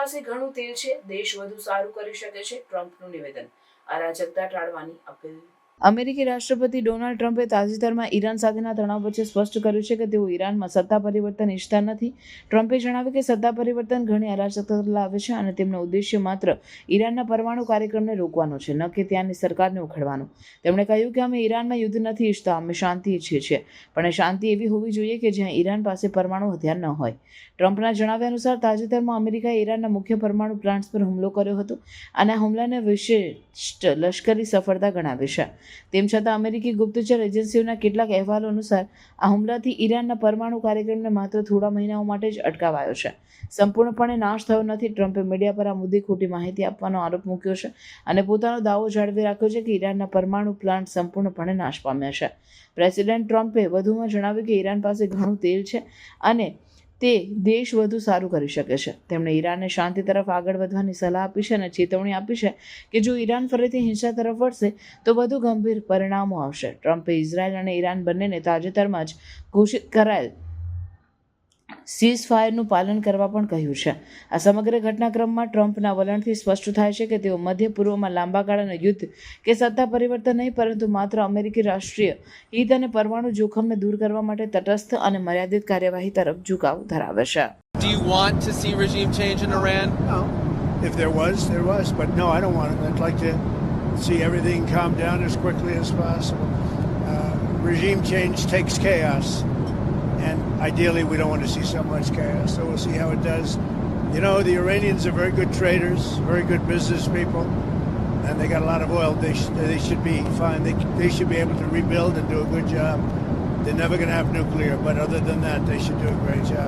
પાસે ઘણું તેલ છે. દેશ વધુ સારું કરી શકે છે. ટ્રમ્પનું નિવેદન. અરાજકતા ટાળવાની અપીલ અમેરિકી રાષ્ટ્રપતિ ડોનાલ્ડ ટ્રમ્પે તાજેતરમાં ઈરાન સાથેના તણાવ વચ્ચે સ્પષ્ટ કર્યું છે કે તેઓ ઈરાનમાં સત્તા પરિવર્તન ઈચ્છતા નથી. ટ્રમ્પે જણાવ્યું કે સત્તા પરિવર્તન ઘણી અરાજકતા લાવે છે અને તેમનો ઉદ્દેશ્ય માત્ર ઈરાનના પરમાણુ કાર્યક્રમને રોકવાનો છે, ન કે ત્યાંની સરકારને ઉખડવાનો. તેમણે કહ્યું કે અમે ઈરાનમાં યુદ્ધ નથી ઈચ્છતા, અમે શાંતિ ઈચ્છીએ છીએ. પણ શાંતિ એવી હોવી જોઈએ કે જ્યાં ઈરાન પાસે પરમાણુ હથિયાર ન હોય. ટ્રમ્પના જણાવ્યા અનુસાર, તાજેતરમાં અમેરિકાએ ઈરાનના મુખ્ય પરમાણુ પ્લાન્ટ્સ પર હુમલો કર્યો હતો અને આ હુમલાને વિશિષ્ટ લશ્કરી સફળતા ગણાવી છે. તેમ છતાં અમેરિકી ગુપ્તચર એજન્સીઓના કેટલાક અહેવાલો અનુસાર, આ હુમલાથી ઈરાનના પરમાણુ કાર્યક્રમને માત્ર થોડા મહિનાઓ માટે જ અટકાવાયો છે. સંપૂર્ણપણે નાશ થયો નથી. ટ્રમ્પે મીડિયા પર આ મુદ્દે ખોટી માહિતી આપવાનો આરોપ મૂક્યો છે અને પોતાનો દાવો જાળવી રાખ્યો છે કે ઈરાનના પરમાણુ પ્લાન્ટ સંપૂર્ણપણે નાશ પામ્યા છે. પ્રેસિડેન્ટ ટ્રમ્પે વધુમાં જણાવ્યું કે ઈરાન પાસે ઘણું તેલ છે અને તે દેશ વધુ સારું કરી શકે છે. તેમણે ઈરાનને શાંતિ તરફ આગળ વધવાની સલાહ આપી છે અને ચેતવણી આપી છે કે જો ઈરાન ફરીથી હિંસા તરફ વળશે, તો વધુ ગંભીર પરિણામો આવશે. ટ્રમ્પે ઇઝરાયલ અને ઈરાન બંનેને તાજેતરમાં જ ઘોષિત કરાયેલ સીઝ ફાયરનું પાલન કરવા પણ કહ્યું છે આ સમગ્ર ઘટનાક્રમમાં ટ્રમ્પના વલણથી સ્પષ્ટ થાય છે કે તેઓ મધ્ય પૂર્વમાં લાંબા ગાળાનું યુદ્ધ કે સત્તા પરિવર્તન નહીં પરંતુ માત્ર અમેરિકી રાષ્ટ્રીય હિત અને પરમાણુ જોખમને દૂર કરવા માટે તટસ્થ અને મર્યાદિત કાર્યવાહી તરફ ઝુકાવ ધરાવે છે Do you want to see regime change in Iran? No. If there was, there was. But no, I don't want it. I'd like to see everything calm down as quickly as possible. Uh, regime change takes chaos. And ideally, we don't want to see so much chaos. So we'll see how it does. You know, the Iranians are very good traders, very good business people, and they got a lot of oil. They, sh- they should be fine. They, they should be able to rebuild and do a good job. They're never going to have nuclear, but other than that, they should do a great job.